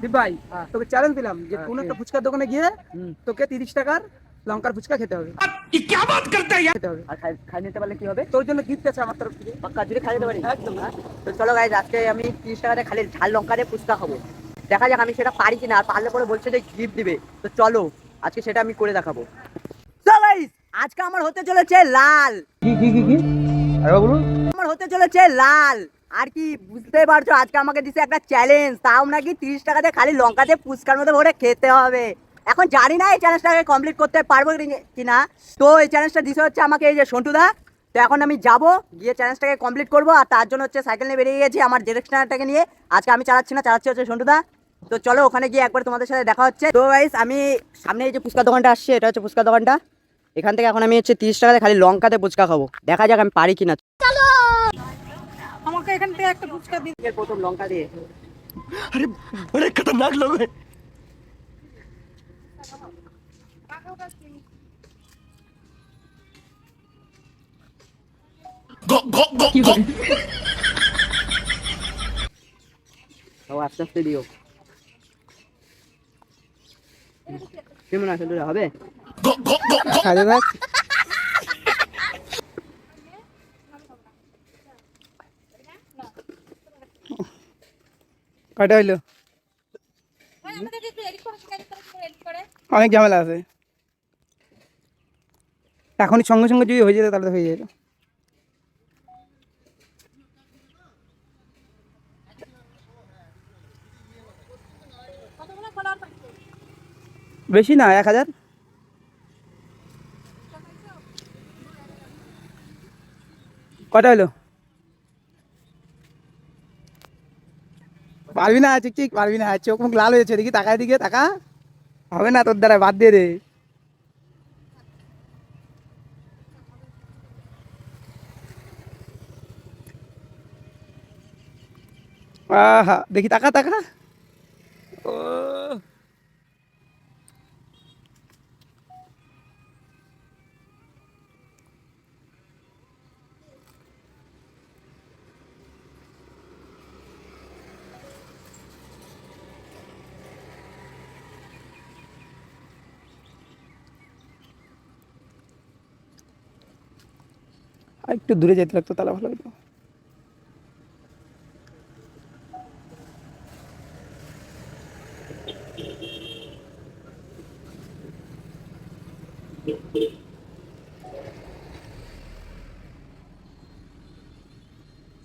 দীপ ভাই হ্যাঁ। তোকে চ্যালেঞ্জ দিলাম যে হ্যাঁ, কোনো একটা ফুচকার দোকানে গিয়ে তোকে তিরিশ টাকার লঙ্কার ফুচকা খেতে হবে। খাই নিতে পারলে কি হবে? তোর জন্য গিফট আছে আমার তরফ থেকে। পাক্কা যদি খাই নিতে পারি? একদম। হ্যাঁ? তো চলো গাইজ আজকে আমি তিরিশ টাকাতে খালি ঝাল লঙ্কা দিয়ে ফুচকা খাব। দেখা যাক আমি সেটা পারি কিনা আর পারলে পরে বলছে যে গিফট দিবে। তো চলো আজকে সেটা আমি করে দেখাবো। আজকে আমার হতে চলেছে লাল। কি কি কি কি? আরে বলুন। আমার হতে চলেছে লাল। আর কি বুঝতে পারছ, আজকে আমাকে দিছে একটা চ্যালেঞ্জ তাও নাকি তিরিশ টাকাতে খালি লঙ্কাতে ফুচকার মধ্যে ভরে খেতে হবে। এখন জানি না এই চ্যালেঞ্জটাকে কমপ্লিট করতে পারব কি- কিনা। তো এই চ্যালেঞ্জটা দিছে হচ্ছে আমাকে এই যে সন্টুদা তো এখন আমি যাব, গিয়ে চ্যালেঞ্জটাকে কমপ্লিট করব, আর তার জন্য হচ্ছে সাইকেল নিয়ে বেরিয়ে গেছি আমার ডিরেকশনারটাকে নিয়ে। আজকে আমি চালাচ্ছি না, চালাচ্ছি হচ্ছে সন্টুদা তো চলো ওখানে গিয়ে একবার তোমাদের সাথে দেখা হচ্ছে। তো গাইস আমি সামনে এই যে ফুচকা দোকানটা আসছে, এটা হচ্ছে ফুচকা দোকানটা। এখান থেকে এখন আমি হচ্ছে তিরিশ টাকাতে খালি লঙ্কাতে ফুচকা খাব। দেখা যাক আমি পারি কিনা। এখান থেকে একটা ফুচকা দিন প্রথম লঙ্কা দিয়ে আরে অনেক খতরনাক লোক है গো গো গো গো তাও আস্তে আস্তে দিও কেমন আছে তোরা হবে গো গো গো খালি ভাত কয়টা হইল? অনেক ঝামেলা আছে। এখনই সঙ্গে সঙ্গে যদি হয়ে যেত তাহলে তো হয়ে যেত। বেশি না, এক হাজার? কটা হলো পারবি না চিক ঠিক, পারবি না। চোখ মুখ লাল হয়েছে, দেখি তাকায় দিকে তাকা। হবে না তোর দ্বারা, বাদ দিয়ে দে। আহা, দেখি তাকা তাকা। আর একটু দূরে যেতে লাগতো তাহলে ভালো হতো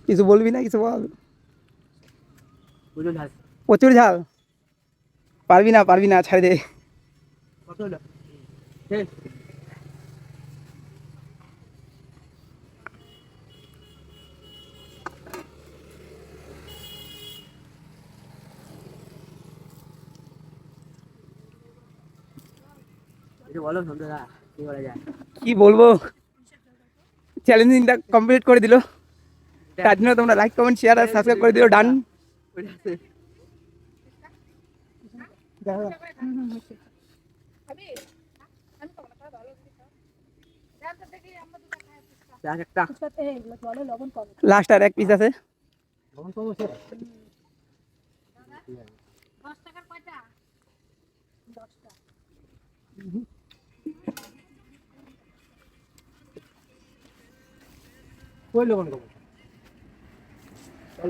কিছু বলবি না কিছু বল। প্রচুর ঝাল। পারবি না পারবি না ছাড়ে দে। বলো সন্ধ্যা কি করা যায়? কি বলব? চ্যালেঞ্জিংটা কমপ্লিট করে দিল। তার জন্য তোমরা লাইক কমেন্ট শেয়ার আর সাবস্ক্রাইব করে দিও ডান লাস্ট আর এক পিস আছে।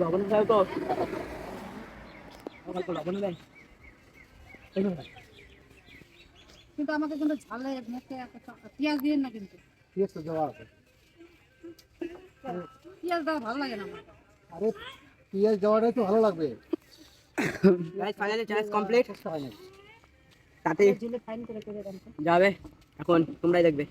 লবণ খাও তো কিন্তু আমাকে কিন্তু ঝালে মুখে একটা পেঁয়াজ দিয়ে না কিন্তু। পেঁয়াজ দেওয়া ভালো লাগে না আমার। আরে পিঁয়াজ দেওয়াটাই তো ভালো লাগবে। গাইস ফাইনালি চ্যালেঞ্জ কমপ্লিট তাতে তো। যাবে। এখন তোমরাই দেখবে।